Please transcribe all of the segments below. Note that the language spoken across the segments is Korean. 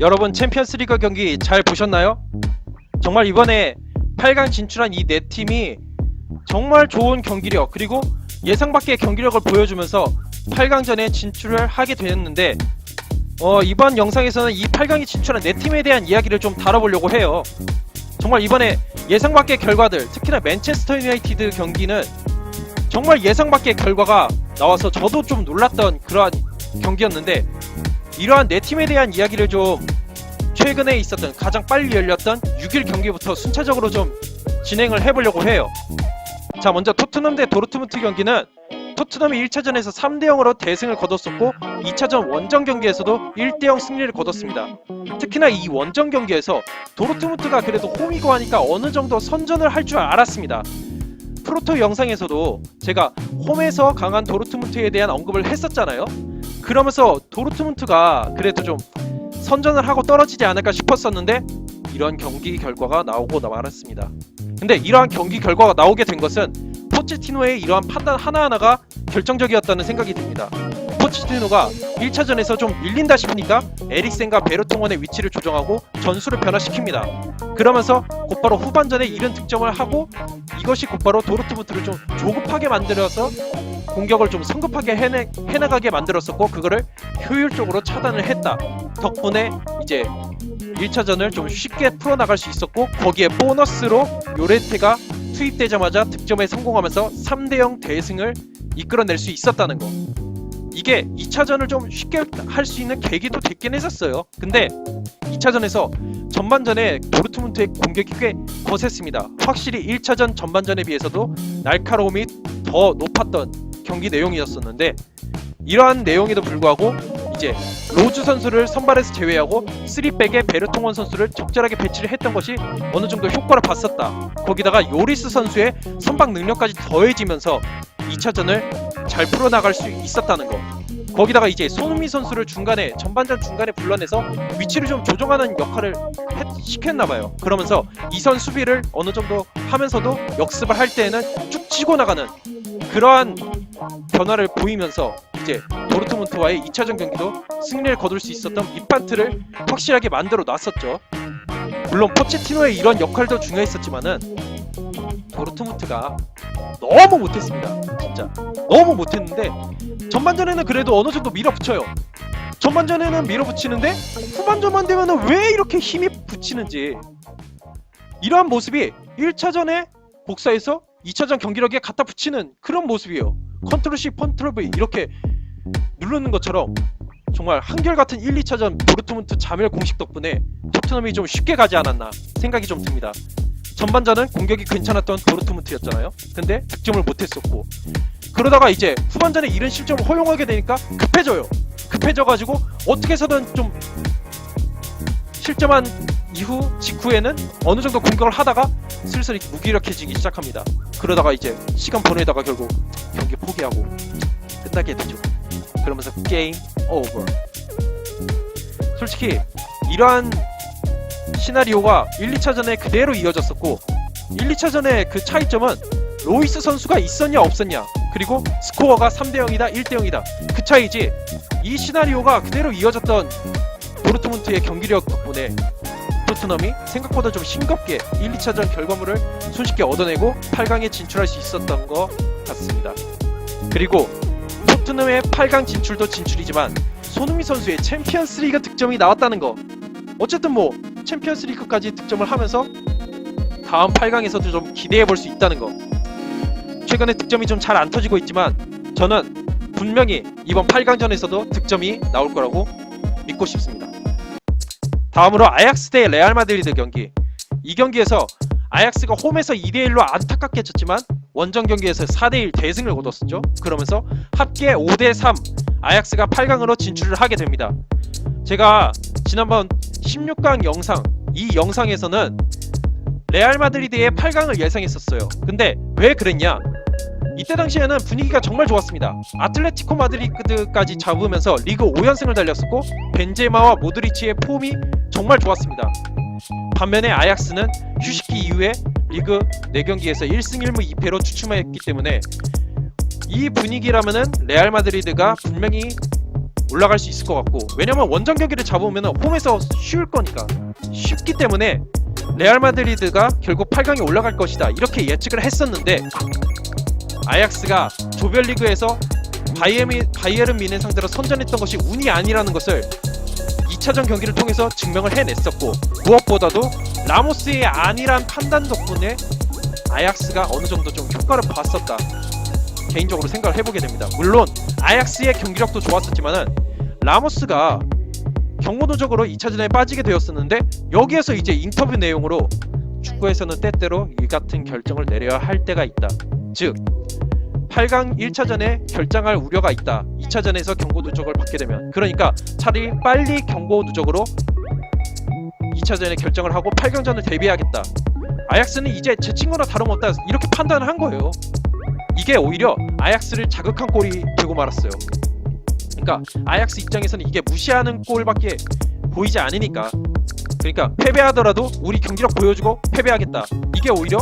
여러분 챔피언스리그 경기 잘 보셨나요? 정말 이번에 8강 진출한 이 네 팀이 정말 좋은 경기력 그리고 예상 밖의 경기력을 보여주면서 8강전에 진출을 하게 되었는데 어, 이번 영상에서는 이 8강에 진출한 네 팀에 대한 이야기를 좀 다뤄보려고 해요. 정말 이번에 예상 밖의 결과들, 특히나 맨체스터 유나이티드 경기는 정말 예상 밖의 결과가 나와서 저도 좀 놀랐던 그러한 경기였는데 이러한 네 팀에 대한 이야기를 좀 최근에 있었던 가장 빨리 열렸던 6일 경기부터 순차적으로 좀 진행을 해보려고 해요. 자 먼저 토트넘 대 도르트문트 경기는 토트넘이 1차전에서 3대 0으로 대승을 거뒀었고 2차전 원정 경기에서도 1대 0 승리를 거뒀습니다. 특히나 이 원정 경기에서 도르트문트가 그래도 홈이고 하니까 어느 정도 선전을 할 줄 알았습니다. 프로토 영상에서도 제가 홈에서 강한 도르트문트에 대한 언급을 했었잖아요. 그러면서 도르트문트가 그래도 좀 선전을 하고 떨어지지 않을까 싶었었는데 이런 경기 결과가 나오고 말았습니다. 근데 이러한 경기 결과가 나오게 된 것은 포체티노의 이러한 판단 하나하나가 결정적이었다는 생각이 듭니다. 포체티노가 1차전에서 좀 밀린다 싶으니까 에릭센과 베르통원의 위치를 조정하고 전술을 변화시킵니다. 그러면서 곧바로 후반전에 이른 득점을 하고 이것이 곧바로 도르트문트를 좀 조급하게 만들어서 공격을 좀 성급하게 해내, 해나가게 만들었었고 그거를 효율적으로 차단을 했다. 덕분에 이제 1차전을 좀 쉽게 풀어나갈 수 있었고 거기에 보너스로 요레테가 투입되자마자 득점에 성공하면서 3대0 대승을 이끌어낼 수 있었다는 거. 이게 2차전을 좀 쉽게 할 수 있는 계기도 됐긴 했었어요. 근데 2차전에서 전반전에 도르트문트의 공격이 꽤 거셌습니다. 확실히 1차전 전반전에 비해서도 날카로움이 더 높았던 경기 내용이었었는데 이러한 내용에도 불구하고 이제 로즈 선수를 선발에서 제외하고 3백에 베르통원 선수를 적절하게 배치를 했던 것이 어느 정도 효과를 봤었다. 거기다가 요리스 선수의 선방 능력까지 더해지면서 2차전을 잘 풀어나갈 수 있었다는 거. 거기다가 이제 손흥민 선수를 중간에 전반전 중간에 불러내서 위치를 좀 조정하는 역할을 했- 시켰나봐요. 그러면서 이선 수비를 어느 정도 하면서도 역습을 할 때에는 쭉 치고 나가는 그러한 변화를 보이면서 이제 도르트문트와의 2차전 경기도 승리를 거둘 수 있었던 밑판트를 확실하게 만들어 놨었죠. 물론 포체티노의 이런 역할도 중요했었지만은 도르트문트가 너무 못했습니다. 진짜 너무 못했는데 전반전에는 그래도 어느 정도 밀어붙여요. 전반전에는 밀어붙이는데 후반전만 되면은 왜 이렇게 힘이 붙이는지 이러한 모습이 1차전에 복사해서 2차전 경기력에 갖다 붙이는 그런 모습이에요. 컨트롤 C, 컨트롤 V 이렇게 누르는 것처럼 정말 한결같은 1, 2차전 도르트문트 자멸 공식 덕분에 토트넘이 좀 쉽게 가지 않았나 생각이 좀 듭니다. 전반전은 공격이 괜찮았던 도르트문트였잖아요. 근데 득점을 못했었고 그러다가 이제 후반전에 이런 실점을 허용하게 되니까 급해져요. 급해져가지고 어떻게 해서든 좀 실점한 이후 직후에는 어느 정도 공격을 하다가 슬슬 무기력해지기 시작합니다. 그러다가 이제 시간 보내다가 결국 경기 포기하고 끝나게 되죠. 그러면서 게임 오버. 솔직히 이러한 시나리오가 1, 2차전에 그대로 이어졌었고 1, 2차전의 그 차이점은 로이스 선수가 있었냐 없었냐. 그리고 스코어가 3대 0이다 1대 0이다. 그 차이지 이 시나리오가 그대로 이어졌던 도르트문트의 경기력 덕분에 토트넘이 생각보다 좀 싱겁게 1, 2차전 결과물을 손쉽게 얻어내고 8강에 진출할 수 있었던 것 같습니다. 그리고 토트넘의 8강 진출도 진출이지만 손흥민 선수의 챔피언스 리그 득점이 나왔다는 거. 어쨌든 뭐 챔피언스 리그까지 득점을 하면서 다음 8강에서도 좀 기대해 볼 수 있다는 거 최근에 득점이 좀 잘 안 터지고 있지만 저는 분명히 이번 8강전에서도 득점이 나올 거라고 믿고 싶습니다. 다음으로 아약스 대 레알 마드리드 경기. 이 경기에서 아약스가 홈에서 2대 1로 안타깝게 졌지만 원정 경기에서 4대 1 대승을 거뒀었죠. 그러면서 합계 5대 3 아약스가 8강으로 진출을 하게 됩니다. 제가 지난번 16강 영상 이 영상에서는 레알 마드리드의 8강을 예상했었어요. 근데 왜 그랬냐? 이때 당시에는 분위기가 정말 좋았습니다. 아틀레티코 마드리드까지 잡으면서 리그 5연승을 달렸었고 벤제마와 모드리치의 폼이 정말 좋았습니다. 반면에 아약스는 휴식기 이후에 리그 4경기에서 1승 1무 2패로 주춤했기 때문에 이 분위기라면은 레알 마드리드가 분명히 올라갈 수 있을 것 같고 왜냐면 원정 경기를 잡으면 홈에서 쉬울 거니까. 쉽기 때문에 레알 마드리드가 결국 8강에 올라갈 것이다. 이렇게 예측을 했었는데 아약스가 조별리그에서 바이에른 미넨 상대로 선전했던 것이 운이 아니라는 것을 2차전 경기를 통해서 증명을 해냈었고 무엇보다도 라모스의 안일한 판단 덕분에 아약스가 어느 정도 좀 효과를 봤었다 개인적으로 생각을 해보게 됩니다. 물론 아약스의 경기력도 좋았었지만은 라모스가 경고도적으로 2차전에 빠지게 되었었는데 여기에서 이제 인터뷰 내용으로 축구에서는 때때로 이 같은 결정을 내려야 할 때가 있다. 즉 8강 1차전에 결장할 우려가 있다. 2차전에서 경고 누적을 받게 되면 그러니까 차라리 빨리 경고 누적으로 2차전에 결정을 하고 8강전을 대비해야겠다. 아약스는 이제 제 친구나 다름없다 이렇게 판단을 한 거예요. 이게 오히려 아약스를 자극한 골이 되고 말았어요. 그러니까 아약스 입장에서는 이게 무시하는 골밖에 보이지 않으니까 그러니까 패배하더라도 우리 경기력 보여주고 패배하겠다. 이게 오히려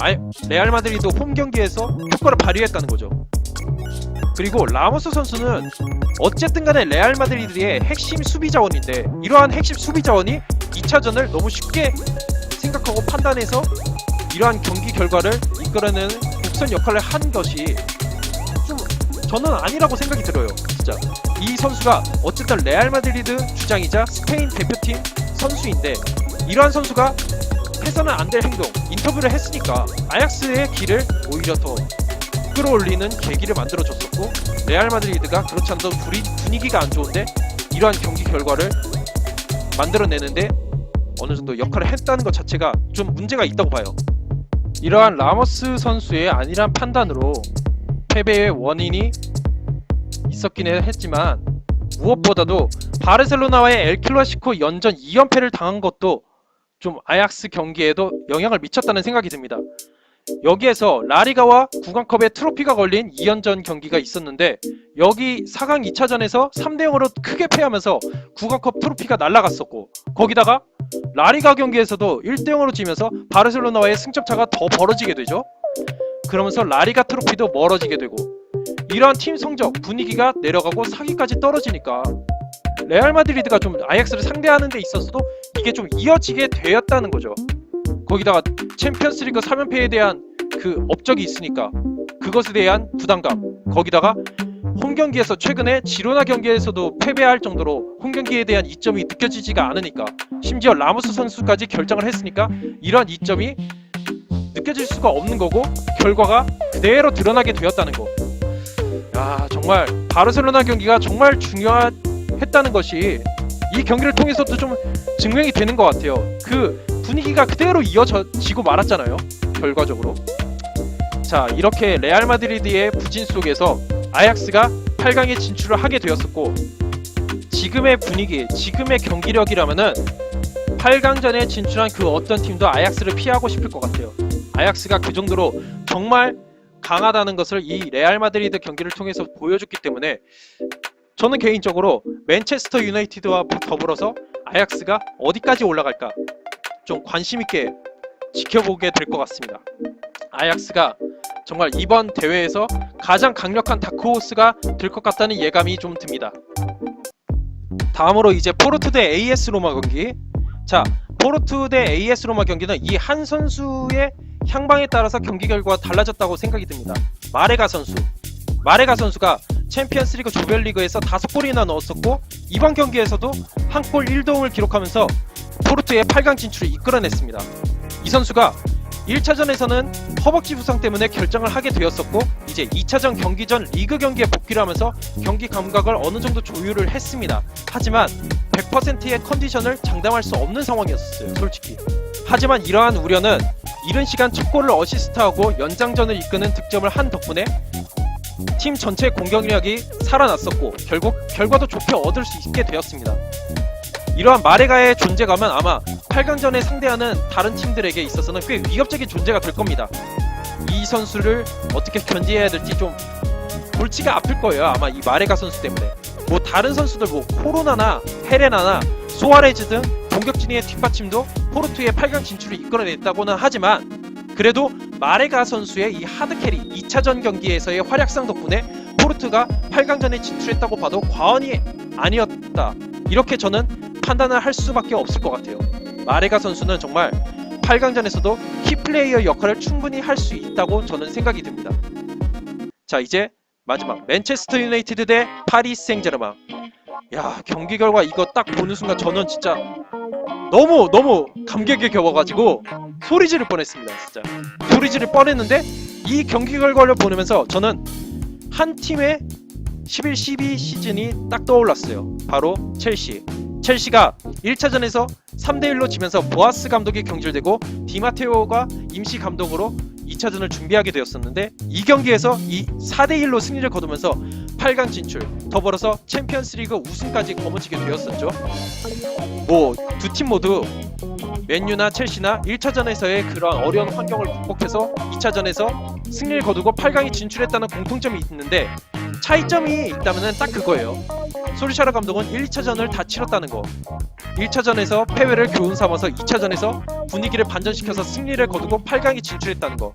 아, 레알 마드리드 홈 경기에서 효과를 발휘했다는 거죠. 그리고 라모스 선수는 어쨌든 간에 레알 마드리드의 핵심 수비 자원인데 이러한 핵심 수비 자원이 2차전을 너무 쉽게 생각하고 판단해서 이러한 경기 결과를 이끌어내는 곡선 역할을 한 것이 좀 저는 아니라고 생각이 들어요. 진짜 이 선수가 어쨌든 레알 마드리드 주장이자 스페인 대표팀 선수인데 이러한 선수가 해서는 안 될 행동 인터뷰를 했으니까 아약스의 길을 오히려 더 끌어올리는 계기를 만들어줬었고 레알 마드리드가 그렇지 않아도 분위, 분위기가 안 좋은데 이러한 경기 결과를 만들어내는데 어느 정도 역할을 했다는 것 자체가 좀 문제가 있다고 봐요. 이러한 라모스 선수의 안일한 판단으로 패배의 원인이 있었긴 했지만 무엇보다도 바르셀로나와의 엘클라시코 연전 2연패를 당한 것도 좀 아약스 경기에도 영향을 미쳤다는 생각이 듭니다. 여기에서 라리가와 구강컵에 트로피가 걸린 2연전 경기가 있었는데 여기 4강 2차전에서 3대 0으로 크게 패하면서 구강컵 트로피가 날아갔었고 거기다가 라리가 경기에서도 1대 0으로 지면서 바르셀로나와의 승점차가 더 벌어지게 되죠. 그러면서 라리가 트로피도 멀어지게 되고 이러한 팀 성적 분위기가 내려가고 사기까지 떨어지니까 레알 마드리드가 좀 아약스를 상대하는 데 있어서도 이게 좀 이어지게 되었다는 거죠. 거기다가 챔피언스리그 3연패에 대한 그 업적이 있으니까 그것에 대한 부담감 거기다가 홈 경기에서 최근에 지로나 경기에서도 패배할 정도로 홈 경기에 대한 이점이 느껴지지가 않으니까 심지어 라모스 선수까지 결정을 했으니까 이런 이점이 느껴질 수가 없는 거고 결과가 그대로 드러나게 되었다는 거. 야 정말 바르셀로나 경기가 정말 중요했다는 것이 이 경기를 통해서도 좀 증명이 되는 것 같아요. 그 분위기가 그대로 이어지고 말았잖아요. 결과적으로. 자 이렇게 레알 마드리드의 부진 속에서 아약스가 8강에 진출을 하게 되었었고 지금의 분위기, 지금의 경기력이라면은 8강전에 진출한 그 어떤 팀도 아약스를 피하고 싶을 것 같아요. 아약스가 그 정도로 정말 강하다는 것을 이 레알 마드리드 경기를 통해서 보여줬기 때문에 저는 개인적으로 맨체스터 유나이티드와 더불어서 아약스가 어디까지 올라갈까 좀 관심 있게 지켜보게 될 것 같습니다. 아약스가 정말 이번 대회에서 가장 강력한 다크호스가 될 것 같다는 예감이 좀 듭니다. 다음으로 이제 포르투 대 AS 로마 경기. 자, 포르투 대 AS 로마 경기는 이 한 선수의 향방에 따라서 경기 결과가 달라졌다고 생각이 듭니다. 마레가 선수. 마레가 선수가 챔피언스리그 조별리그에서 다섯 골이나 넣었었고 이번 경기에서도 한 골 1도움을 기록하면서 포르투의 8강 진출을 이끌어냈습니다. 이 선수가 1차전에서는 허벅지 부상 때문에 결정을 하게 되었었고 이제 2차전 경기 전 리그 경기에 복귀를 하면서 경기 감각을 어느 정도 조율을 했습니다. 하지만 100%의 컨디션을 장담할 수 없는 상황이었어요. 솔직히. 하지만 이러한 우려는 이른 시간 첫 골을 어시스트하고 연장전을 이끄는 득점을 한 덕분에 팀 전체 공격력이 살아났었고 결국 결과도 좋게 얻을 수 있게 되었습니다. 이러한 마레가의 존재감은 아마 8강전에 상대하는 다른 팀들에게 있어서는 꽤 위협적인 존재가 될 겁니다. 이 선수를 어떻게 견제해야 될지 좀 골치가 아플 거예요. 아마 이 마레가 선수 때문에. 뭐 다른 선수들 뭐 코로나나 헤레나나 소아레즈 등 공격진의 뒷받침도 포르투의 8강 진출을 이끌어냈다고는 하지만 그래도 마레가 선수의 이 하드캐리 2차전 경기에서의 활약상 덕분에 포르투가 8강전에 진출했다고 봐도 과언이 아니었다. 이렇게 저는 판단을 할 수밖에 없을 것 같아요. 마레가 선수는 정말 8강전에서도 키플레이어 역할을 충분히 할 수 있다고 저는 생각이 듭니다. 자 이제 마지막 맨체스터 유나이티드 대 파리 생제르맹. 야 경기 결과 이거 딱 보는 순간 저는 진짜 너무 너무 감격에 겨워가지고 소리 지를 뻔했습니다 진짜 소리 지를 뻔했는데 이 경기 결과를 보면서 저는 한 팀의 11, 12 시즌이 딱 떠올랐어요 바로 첼시 첼시가 1차전에서 3대1로 지면서 보아스 감독이 경질되고 디마테오가 임시 감독으로 2차전을 준비하게 되었었는데 이 경기에서 이 4대1로 승리를 거두면서 8강 진출 더불어서 챔피언스리그 우승까지 거머쥐게 되었었죠 뭐 두 팀 모두 맨유나 첼시나 1차전에서의 그런 어려운 환경을 극복해서 2차전에서 승리를 거두고 8강에 진출했다는 공통점이 있는데 차이점이 있다면 딱 그거예요. 소리샤르 감독은 1, 2차전을 다 치렀다는 거. 1차전에서 패배를 교훈 삼아서 2차전에서 분위기를 반전시켜서 승리를 거두고 8강에 진출했다는 거.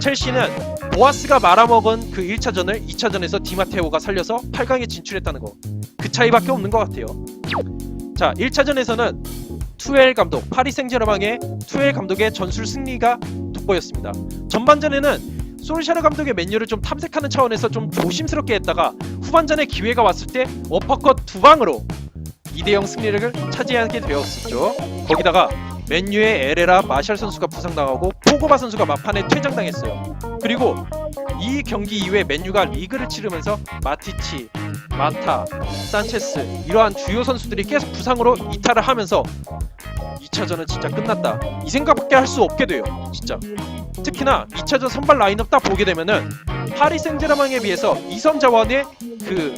첼시는 보아스가 말아먹은 그 1차전을 2차전에서 디마테오가 살려서 8강에 진출했다는 거. 그 차이밖에 없는 것 같아요. 자, 1차전에서는 투엘 감독, 파리 생제르맹의 투엘 감독의 전술 승리가 돋보였습니다. 전반전에는 솔샤르 감독의 맨유를 좀 탐색하는 차원에서 좀 조심스럽게 했다가 후반전에 기회가 왔을 때 어퍼컷 두 방으로 2대0 승리를 차지하게 되었었죠. 거기다가 맨유의 에레라 마샬 선수가 부상당하고 포고바 선수가 막판에 퇴장당했어요. 그리고 이 경기 이후에 맨유가 리그를 치르면서 마티치, 마타, 산체스 이러한 주요 선수들이 계속 부상으로 이탈을 하면서 2차전은 진짜 끝났다. 이 생각밖에 할 수 없게 돼요. 진짜. 특히나 2차전 선발 라인업 딱 보게 되면은 파리 생제르맹에 비해서 이선 자원의 그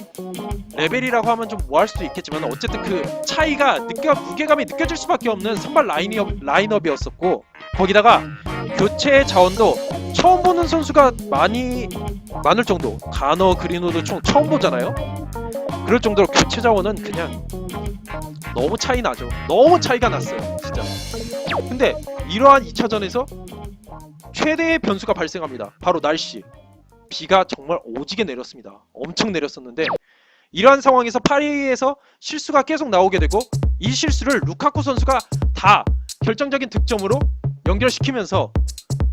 레벨이라고 하면 좀 뭐할 수도 있겠지만 어쨌든 그 차이가 느껴 무게감이 느껴질 수밖에 없는 선발 라인업 라인업이었었고 거기다가 교체 자원도 처음 보는 선수가 많이 많을 정도 가너 그리노도 총 처음 보잖아요. 그럴 정도로 교체 자원은 그냥 너무 차이 나죠. 너무 차이가 났어요. 진짜. 근데 이러한 2차전에서 최대의 변수가 발생합니다. 바로 날씨. 비가 정말 오지게 내렸습니다. 엄청 내렸었는데 이러한 상황에서 파리에서 실수가 계속 나오게 되고 이 실수를 루카쿠 선수가 다 결정적인 득점으로 연결시키면서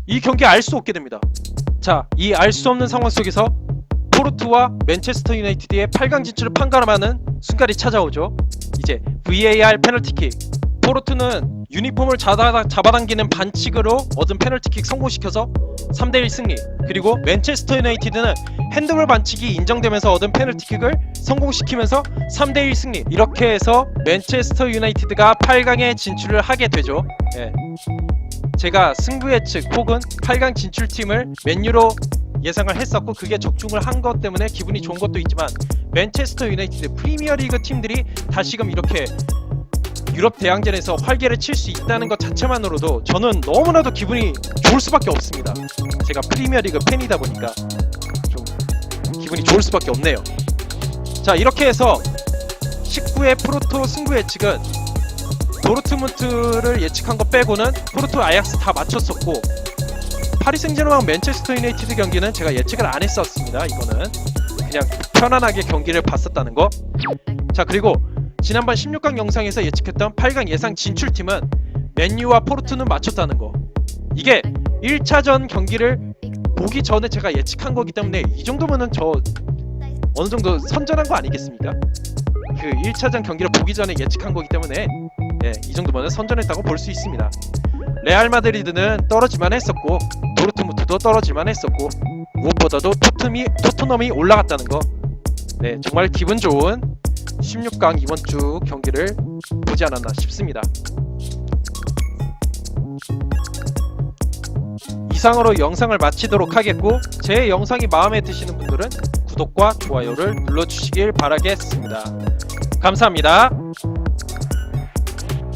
이 경기 알 수 없게 됩니다. 자, 이 알 수 없는 상황 속에서 포르투와 맨체스터 유나이티드의 8강 진출을 판가름하는 순간이 찾아오죠. 이제 VAR 페널티킥. 포르투는 유니폼을 잡아, 잡아당기는 반칙으로 얻은 페널티킥 성공시켜서 3대1 승리. 그리고 맨체스터 유나이티드는 핸드볼 반칙이 인정되면서 얻은 페널티킥을 성공시키면서 3대1 승리. 이렇게 해서 맨체스터 유나이티드가 8강에 진출을 하게 되죠. 예. 제가 승부 예측 혹은 8강 진출팀을 맨유로 예상을 했었고 그게 적중을 한 것 때문에 기분이 좋은 것도 있지만 맨체스터 유나이티드 프리미어리그 팀들이 다시금 이렇게 유럽 대항전에서 활개를 칠 수 있다는 것 자체만으로도 저는 너무나도 기분이 좋을 수밖에 없습니다. 제가 프리미어리그 팬이다 보니까 좀 기분이 좋을 수밖에 없네요. 자 이렇게 해서 19회 프로토 승부 예측은 도르트문트를 예측한 거 빼고는 포르투 아약스 다 맞췄었고 파리 생제르맹 맨체스터 유나이티드 경기는 제가 예측을 안 했었습니다. 이거는 그냥 편안하게 경기를 봤었다는 거. 자 그리고 지난번 16강 영상에서 예측했던 8강 예상 진출팀은 맨유와 포르투는 맞췄다는 거. 이게 1차전 경기를 보기 전에 제가 예측한 거기 때문에 이 정도면은 저 어느 정도 선전한 거 아니겠습니까? 그 1차전 경기를 보기 전에 예측한 거기 때문에 예, 이 정도면 선전했다고 볼 수 있습니다. 레알 마드리드는 떨어지만 했었고 도르트문트도 떨어지만 했었고 무엇보다도 토트미, 토트넘이 올라갔다는 거. 네, 정말 기분 좋은 16강 이번 주 경기를 보지 않았나 싶습니다. 이상으로 영상을 마치도록 하겠고 제 영상이 마음에 드시는 분들은 구독과 좋아요를 눌러주시길 바라겠습니다. 감사합니다.